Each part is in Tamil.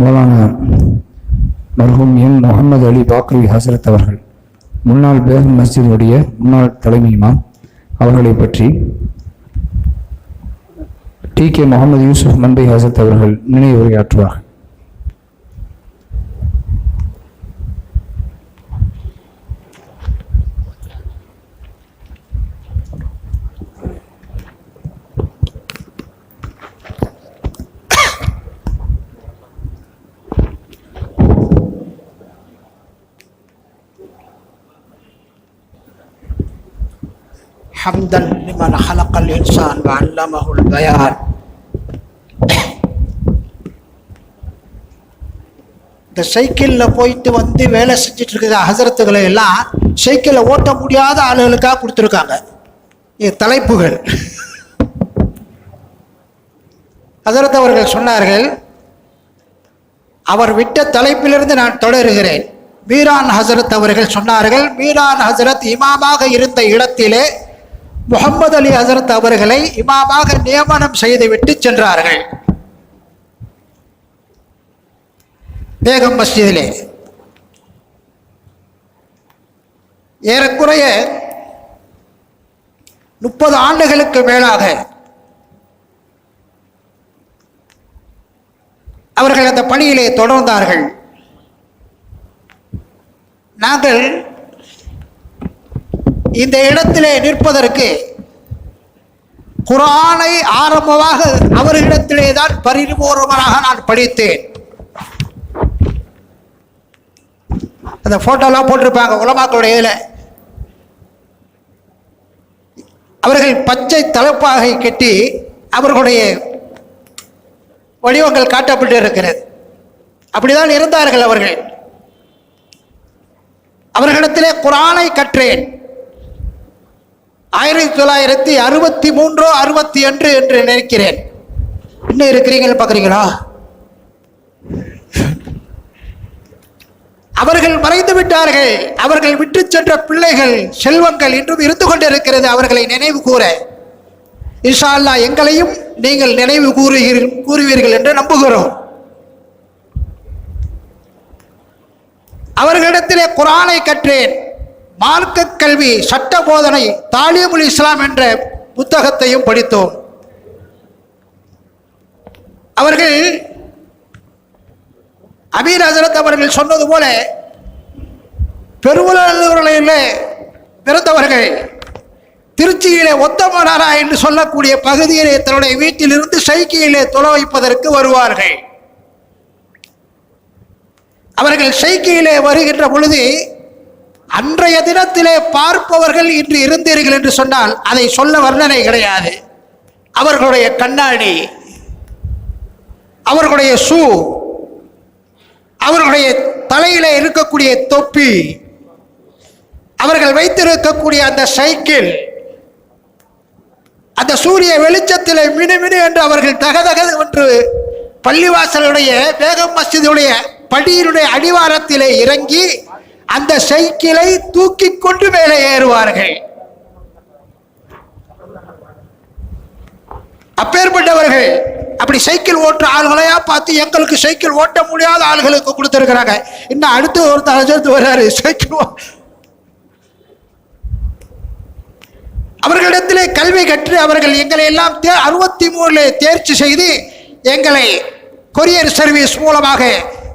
மௌலானா மர்ஹூம் என் முகமது அலி பாக்ரி ஹசரத் அவர்கள் முன்னாள் பேகம் மஸ்ஜிதுடைய முன்னாள் தலைமை இமாம் அவர்களை பற்றி டி கே முகமது யூசுப் மன்பை ஹசரத் அவர்கள் நினைவுரையாற்றுவார்கள். حمدا لمن خلق الإنسان وعلمه البيان இந்த சைக்கிளில் போயிட்டு வந்து வேலை செஞ்சுட்டு இருக்கிற ஹசரத்துகளை எல்லாம் சைக்கிளை ஓட்ட முடியாத ஆளுகளுக்காக கொடுத்துருக்காங்க இது தலைப்புகள் ஹசரத் அவர்கள் சொன்னார்கள் அவர் விட்ட தலைப்பிலிருந்து நான் தொடருகிறேன் மீரான் ஹசரத் அவர்கள் சொன்னார்கள் மீரான் ஹசரத் இமாமாக இருந்த இடத்திலே முகமது அலி ஹசரத் அவர்களை இமாமாக நியமனம் செய்துவிட்டு சென்றார்கள். பேகம் மஸ்ஜிதிலே. ஏறக்குறைய முப்பது ஆண்டுகளுக்கு மேலாக அவர்கள் அந்த பணியிலே தொடர்ந்தார்கள். நாங்கள் இந்த இடத்திலே நிற்பதற்கு குரானை ஆரம்பமாக அவர்களிடத்திலே தான் பரிபூர்வமாக நான் படித்தேன். அந்த போட்டோலாம் போட்டிருப்பாங்க உலமாக்களுடைய இதில். அவர்கள் பச்சை தலைப்பாகை கட்டி அவர்களுடைய வடிவங்கள் காட்டப்பட்டு இருக்கிறது. அப்படிதான் இருந்தார்கள் அவர்கள். அவர்களிடத்திலே குரானை கற்றேன். ஆயிரத்தி தொள்ளாயிரத்தி அறுபத்தி மூன்றோ அறுபத்தி ஒன்று என்று நினைக்கிறேன். இன்னும் இருக்கிறீங்கன்னு பார்க்குறீங்களா அவர்கள் மறைந்து விட்டார்கள். அவர்கள் விட்டு சென்ற பிள்ளைகள் செல்வங்கள் இன்றும் இருந்து கொண்டிருக்கிறது அவர்களை நினைவு கூற. இன்ஷா அல்லாஹ் எங்களையும் நீங்கள் நினைவு கூறுகிறீர்கள் கூறுவீர்கள் என்று நம்புகிறோம். அவர்களிடத்திலே குரானை கற்றேன். மார்க்க கல்வி சட்ட போதனை தாலிமுல் இஸ்லாம் என்ற புத்தகத்தையும் படித்தோம். அவர்கள் அமீர் ஹசரத் அவர்கள் சொன்னது போல பெருவலையில் பிறந்தவர்கள் திருச்சியிலே ஒத்தமனாரா என்று சொல்லக்கூடிய பகுதியிலே தன்னுடைய வீட்டிலிருந்து சைக்கியிலே தொலை வைப்பதற்கு வருவார்கள். அவர்கள் சைக்கியிலே வருகின்ற பொழுது அன்றைய தினத்திலே பார்ப்பவர்கள் இன்று இருந்தீர்கள் என்று சொன்னால் அதை சொல்ல வர்ணனை கிடையாது. அவர்களுடைய கண்ணாடி அவர்களுடைய ஷூ அவர்களுடைய தலையில இருக்கக்கூடிய தொப்பி அவர்கள் வைத்திருக்கக்கூடிய அந்த சைக்கிள் அந்த சூரிய வெளிச்சத்தில் மினுமினு என்று அவர்கள் தகதக என்று பள்ளிவாசலுடைய பேகம் மசிதியுடைய படியினுடைய அடிவாரத்திலே இறங்கி அந்த சைக்கிளை தூக்கி கொண்டு மேலே ஏறுவார்கள். அப்பேற்பட்டவர்கள் அப்படி சைக்கிள் ஓட்டுற ஆளுகளையா பார்த்து எங்களுக்கு சைக்கிள் ஓட்ட முடியாத ஆளுகளுக்கு கொடுத்துருக்குறாங்க. இன்னும் அடுத்து ஒருத்தர் சேர்த்து வர்றாரு சைக்கிள் அவர்களிடத்திலே கல்வி கற்று அவர்கள் எங்களை எல்லாம் தே அறுபத்தி மூணில் தேர்ச்சி செய்து எங்களை கொரியர் சர்வீஸ் மூலமாக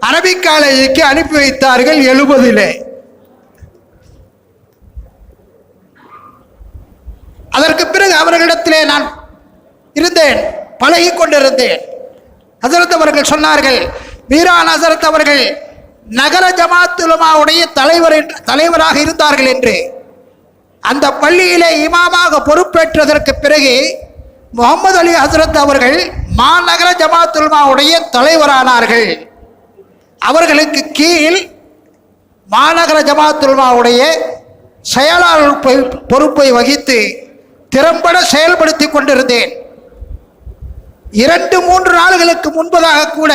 அரபிக் காலேஜுக்கு அனுப்பி வைத்தார்கள் எழுபதிலே. அதற்கு பிறகு அவர்களிடத்திலே நான் இருந்தேன் பழகி கொண்டிருந்தேன் ஹசரத் அவர்கள் சொன்னார்கள் மீரான் ஹசரத் அவர்கள் நகர ஜமாத்துலமாவுடைய தலைவர் என்று தலைவராக இருந்தார்கள் என்று. அந்த பள்ளியிலே இமாமாக பொறுப்பேற்றதற்கு பிறகு முகமது அலி ஹசரத் அவர்கள் மாநகர ஜமாத்துல்மாவுடைய தலைவரானார்கள். அவர்களுக்கு கீழ் மாநகர ஜமாத்துல்மாவுடைய செயலாளர் பொறுப்பை வகித்து திறம்பட செயல்படுத்தி கொண்டிருந்தேன். இரண்டு மூன்று நாள்களுக்கு முன்பதாக கூட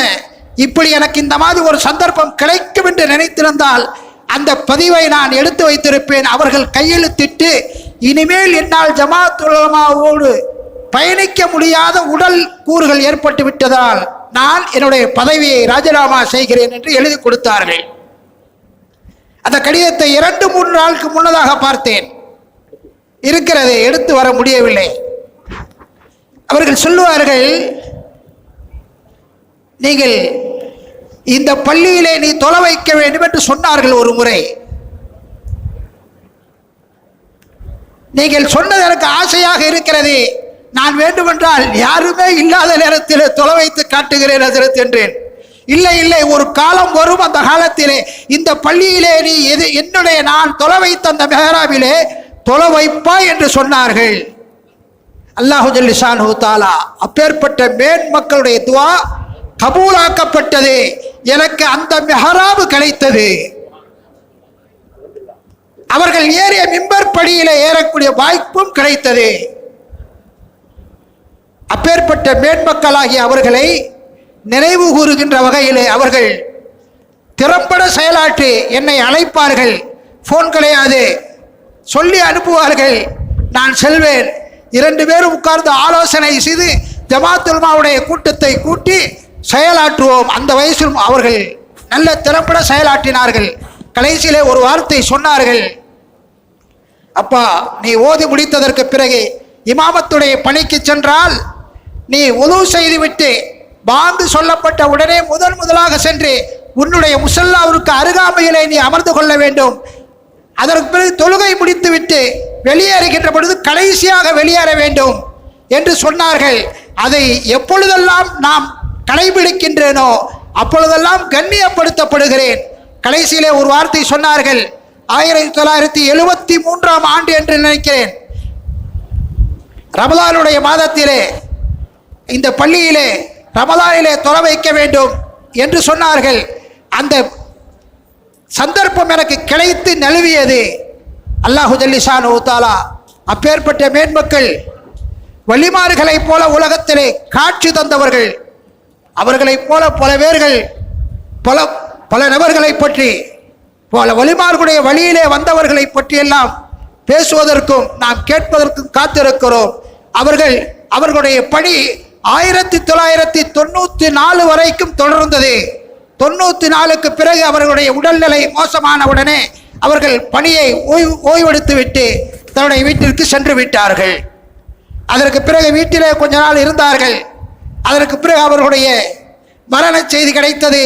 இப்படி எனக்கு இந்த மாதிரி ஒரு சந்தர்ப்பம் கிடைக்கும் என்று நினைத்திருந்தால் அந்த பதிவை நான் எடுத்து வைத்திருப்பேன். அவர்கள் கையெழுத்திட்டு இனிமேல் என்னால் ஜமாத்துலமாவோடு பயணிக்க முடியாத உடல் கூறுகள் ஏற்பட்டு விட்டதால் நான் என்னுடைய பதவியை ராஜினாமா செய்கிறேன் என்று எழுதி கொடுத்தார்கள். அந்த கடிதத்தை இரண்டு மூன்று நாளுக்கு முன்னதாக பார்த்தேன். இருக்கிறதை எடுத்து வர முடியவில்லை. அவர்கள் சொல்லுவார்கள் நீங்கள் இந்த பள்ளியிலே நீ தொலை வைக்க வேண்டும் என்று சொன்னார்கள் ஒரு முறை. நீங்கள் சொன்னது எனக்கு ஆசையாக இருக்கிறது. நான் வேண்டுமென்றால் யாருமே இல்லாத நேரத்தில் தொலை வைத்து காட்டுகிறேன் ஹசரத் என்றேன். இல்லை இல்லை ஒரு காலம் வரும் அந்த காலத்திலே இந்த பள்ளியிலே நீ எது என்னுடைய நான் தொலை வைத்த அந்த மெஹராபிலே தொலை வைப்பாய் என்று சொன்னார்கள். அல்லாஹு ஜல்லிஷான் ஹூத்தாலா அப்பேற்பட்ட மேன் மக்களுடைய துவா கபூலாக்கப்பட்டது. எனக்கு அந்த மெஹராபு கிடைத்தது. அவர்கள் ஏறிய மிம்பர் படியில் ஏறக்கூடிய வாய்ப்பும் கிடைத்தது. அப்பேற்பட்ட மேன்மக்களாகிய அவர்களை நினைவு கூறுகின்ற வகையிலே அவர்கள் திறம்பட செயலாற்றி என்னை அழைப்பார்கள். ஃபோன் கிடையாது. சொல்லி அனுப்புவார்கள். நான் செல்வேன். இரண்டு பேரும் உட்கார்ந்து ஆலோசனை செய்து ஜமாத்துல்மாவுடைய கூட்டத்தை கூட்டி செயலாற்றுவோம். அந்த வயசிலும் அவர்கள் நல்ல திறம்பட செயலாற்றினார்கள். கடைசியிலே ஒரு வார்த்தை சொன்னார்கள். அப்பா நீ ஓதி முடித்ததற்கு பிறகு இமாமத்துடைய பணிக்கு சென்றால் நீ உது செய்துவிட்டு பாங்கு சொல்லப்பட்ட உடனே முதல் முதலாக சென்று உன்னுடைய முசல்லாவிற்கு அருகாமையிலே நீ அமர்ந்து கொள்ள வேண்டும். அதற்கு பிறகு தொழுகை முடித்துவிட்டு வெளியேறுகின்ற பொழுது கடைசியாக வெளியேற வேண்டும் என்று சொன்னார்கள். அதை எப்பொழுதெல்லாம் நாம் கடைபிடிக்கின்றேனோ அப்பொழுதெல்லாம் கண்ணியப்படுத்தப்படுகிறேன். கடைசியிலே ஒரு வார்த்தை சொன்னார்கள். ஆயிரத்தி தொள்ளாயிரத்தி எழுபத்தி மூன்றாம் ஆண்டு என்று நினைக்கிறேன். ரமலானுடைய மாதத்திலே இந்த பள்ளியிலே ரமலானிலே தொலை வைக்க வேண்டும் என்று சொன்னார்கள். அந்த சந்தர்ப்பம் எனக்கு கிடைத்து நழுவியது. அல்லாஹு ஜல்லிஷான் ஊத்தாலா அப்பேற்பட்ட மேன்மக்கள் வழிமாறுகளைப் போல உலகத்திலே காட்சி தந்தவர்கள் அவர்களைப் போல பல பேர்கள் பல பல நபர்களை பற்றி பல வழிமார்களுடைய வழியிலே வந்தவர்களை பற்றியெல்லாம் பேசுவதற்கும் நாம் கேட்பதற்கும் காத்திருக்கிறோம். அவர்கள் அவர்களுடைய பணி ஆயிரத்தி தொள்ளாயிரத்தி தொண்ணூற்றி நாலு வரைக்கும் தொடர்ந்தது. தொண்ணூற்றி நாலுக்கு பிறகு அவர்களுடைய உடல்நிலை மோசமான உடனே அவர்கள் பணியை ஓய்வு ஓய்வெடுத்து விட்டு தன்னுடைய வீட்டிற்கு சென்று விட்டார்கள். அதற்கு பிறகு வீட்டிலே கொஞ்ச நாள் இருந்தார்கள். அதற்கு பிறகு அவர்களுடைய மரண செய்தி கிடைத்தது.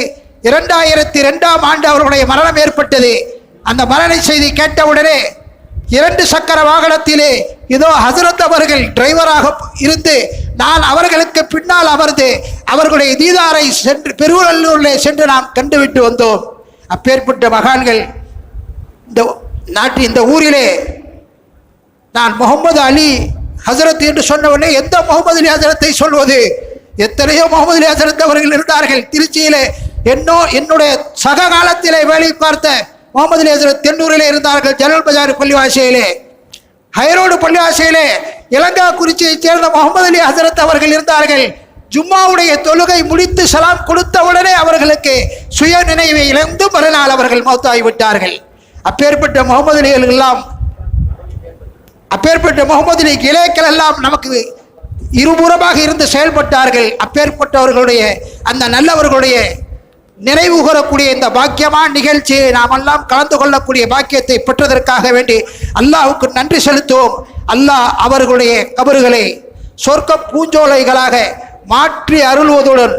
இரண்டாயிரத்தி ரெண்டாம் ஆண்டு அவர்களுடைய மரணம் ஏற்பட்டது. அந்த மரண செய்தி கேட்டவுடனே இரண்டு சக்கர வாகனத்திலே இதோ ஹசரத் அவர்கள் டிரைவராக இருந்து நான் அவர்களுக்கு பின்னால் அமர்ந்து அவர்களுடைய தீதாரை சென்று பெருவல்லூரில் சென்று நாம் கண்டுவிட்டு வந்தோம். அப்பேற்பட்ட மகான்கள் இந்த நாட்டு இந்த ஊரிலே நான் முகமது அலி ஹசரத் என்று சொன்னவனே எந்த முகமது அலி ஹசரத்தை சொல்வது? எத்தனையோ முகமது அலி ஹசரத் அவர்கள் இருந்தார்கள். திருச்சியிலே என்னோ என்னுடைய சக காலத்திலே வேலை பார்த்த முகமது அலி ஹசரத் தென்னூரிலே இருந்தார்கள் ஜலல் பஜார் பள்ளிவாசையிலே ஹைரோடு பள்ளிவாசையிலே இலங்கா குறிச்சியைச் சேர்ந்த முகமது அலி ஹசரத் அவர்கள் இருந்தார்கள். ஜும்மாவுடைய தொழுகை முடித்து சலாம் கொடுத்தவுடனே அவர்களுக்கு சுய நினைவை இழந்து மறுநாள் அவர்கள் மௌத்தாகி விட்டார்கள். அப்பேற்பட்ட முகமது அலிகள் எல்லாம் அப்பேற்பட்ட முகமது அலி இலேக்கள் எல்லாம் நமக்கு இருபுறமாக இருந்து செயல்பட்டார்கள். அப்பேற்பட்டவர்களுடைய அந்த நல்லவர்களுடைய நினைவு கூறக்கூடிய இந்த பாக்கியமான நிகழ்ச்சியை நாமெல்லாம் கலந்து கொள்ளக்கூடிய பாக்கியத்தை பெற்றதற்காக வேண்டி அல்லாஹுக்கு நன்றி செலுத்துவோம். அல்லாஹ் அவர்களுடைய கபறுகளை சொர்க்க பூஞ்சோலைகளாக மாற்றி அருள்வதுடன்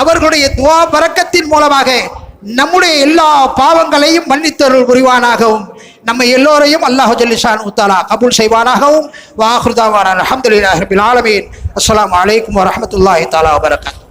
அவர்களுடைய துவா பறக்கத்தின் மூலமாக நம்முடைய எல்லா பாவங்களையும் மன்னித்தருள் புரிவானாகவும். நம்ம எல்லோரையும் அல்லாஹு ஜல்லிஷான் உத்தாலா கபூல் செய்வானாகவும். வாஹுர்தாவான அலமதுல்லாஹிபின் ஆலமீன். அஸ்ஸலாமு அலைக்கும் வரஹ்மத்துல்லாஹி தாலா வபரகாத்துஹு